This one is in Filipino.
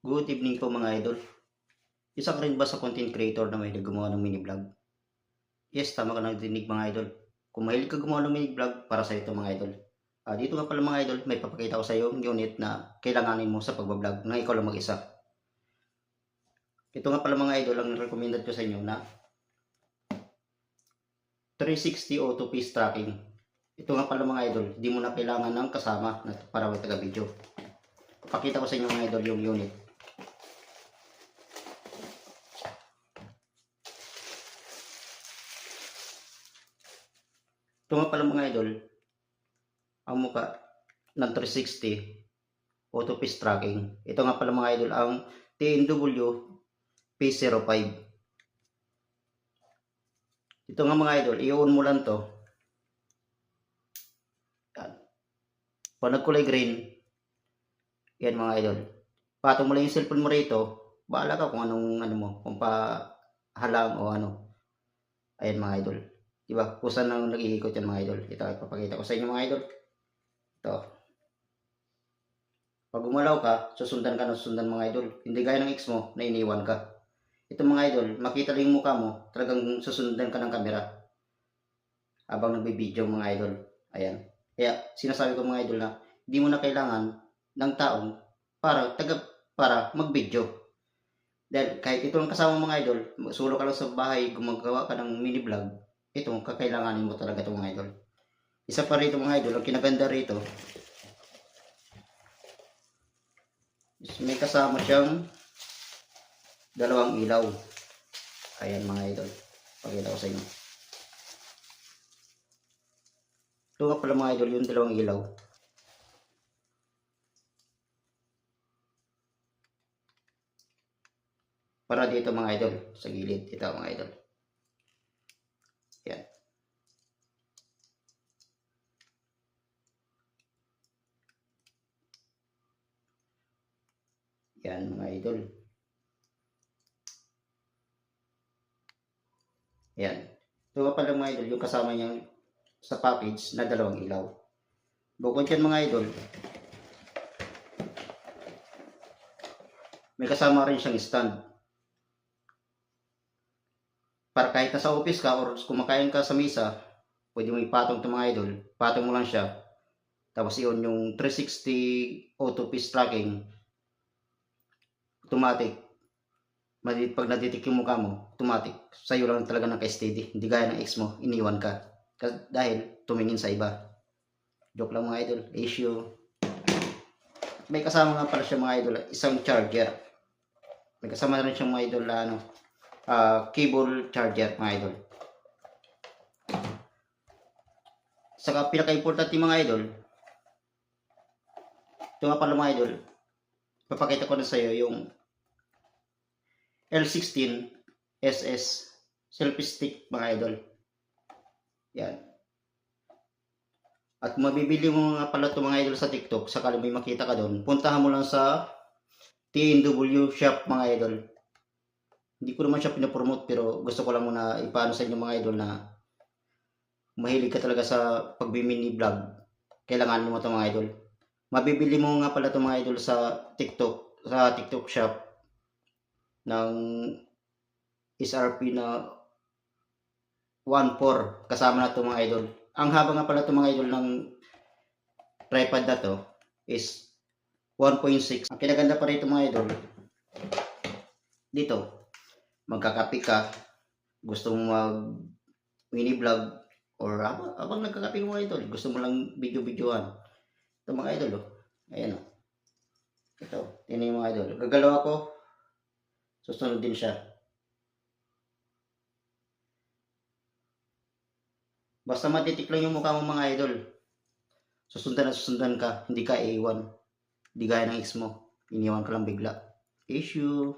Good evening po mga idol. Isa ka rin ba sa content creator na may gumawa ng mini vlog? Yes, tama ka nagdinig mga idol. Kung mahilig ka gumawa ng mini vlog, para sa ito mga idol. Ah, dito nga pala mga idol, may papakita ko sa iyo yung unit na kailanganin mo sa pagbablog na ikaw lang mag-isa. Ito nga pala mga idol, ang recommended ko sa inyo na 360 auto piece tracking. Ito nga pala mga idol, hindi mo na kailangan ng kasama para mag taga-video. Pakita ko sa inyo mga idol yung unit. Ito nga pala mga idol, ang muka ng 360 auto piece tracking. Ito nga pala mga idol, ang TNW P05. Ito nga mga idol, i-on mo lang to. Yan. Pag green, yan mga idol. Patong mo lang yung cellphone mo rito, bahala ka kung anong ano mo, kung pa halang o ano. Ayan mga idol. Diba? Kung saan nang nag-iikot yan mga idol. Ito, ipapakita ko sa inyo mga idol. Ito. Pag gumalaw ka, susundan ka ng susundan mga idol. Hindi gaya ng ex mo na iniwan ka. Ito mga idol, makita lang yung mukha mo, talagang susundan ka ng kamera. Habang nagbibideo mga idol. Ayan. Kaya sinasabi ko mga idol na hindi mo na kailangan ng taong para taga para mag-video. Dahil kahit ito ang kasama mga idol, sulo ka lang sa bahay, gumagawa ka ng mini vlog, ito, kakailanganin mo talaga ito mga idol. Isa pa rito mga idol, ang kinaganda rito, is may kasama siyang dalawang ilaw. Ayan mga idol, pakita ko sa inyo. Ito nga pala mga idol, yung dalawang ilaw. Para dito mga idol, sa gilid, ito mga idol. Yan. Yan mga idol. Yan. Ito nga pala mga idol, yung kasama niya sa package na dalawang ilaw. Bukod yan mga idol, may kasama rin siyang stand. Para kahit nasa office ka or kumakain ka sa misa, pwede mo ipatong ito mga idol. Patong mo lang siya. Tapos iyon yung 360 auto piece tracking. Automatic. Pag natitik yung mukha mo, automatic. Sa'yo lang talaga naka-steady. Hindi gaya ng ex mo, iniwan ka. Kasi dahil tumingin sa iba. Joke lang mga idol. Issue. May kasama nga pala siya mga idol, isang charger. May kasama rin siyang mga idol na ano, ah, cable charger mga idol. Saka pinaka-importante mga idol, ito nga pala mga idol, papakita ko na sa iyo yung L16 SS selfie stick mga idol. Yan. At mabibili mo nga pala ito mga idol sa TikTok, sakali may makita ka doon, puntahan mo lang sa TNW shop mga idol. Hindi ko naman siya pinapromote pero gusto ko lang muna ipaano sa inyo mga idol na mahilig ka talaga sa pagbimini vlog. Kailangan mo ito mga idol. Mabibili mo nga pala ito mga idol sa TikTok, sa TikTok shop ng SRP na 1.4 kasama na ito mga idol. Ang haba nga pala ito mga idol ng tripod na to is 1.6. Ang kinaganda pa rito mga idol, dito, magkakape ka, gusto mo mag mini vlog or habang, habang nagkakape mo idol, gusto mo lang video-videoan. Ito mga idol, oh. Ayan, oh. Ito, tinan yung mga idol. Gagalaw ako, susunod din siya. Basta matitik lang yung mukha mo mga idol. Susundan na susundan ka, hindi ka iiwan. Hindi gaya ng ex mo. Iniwan ka lang bigla. Issue.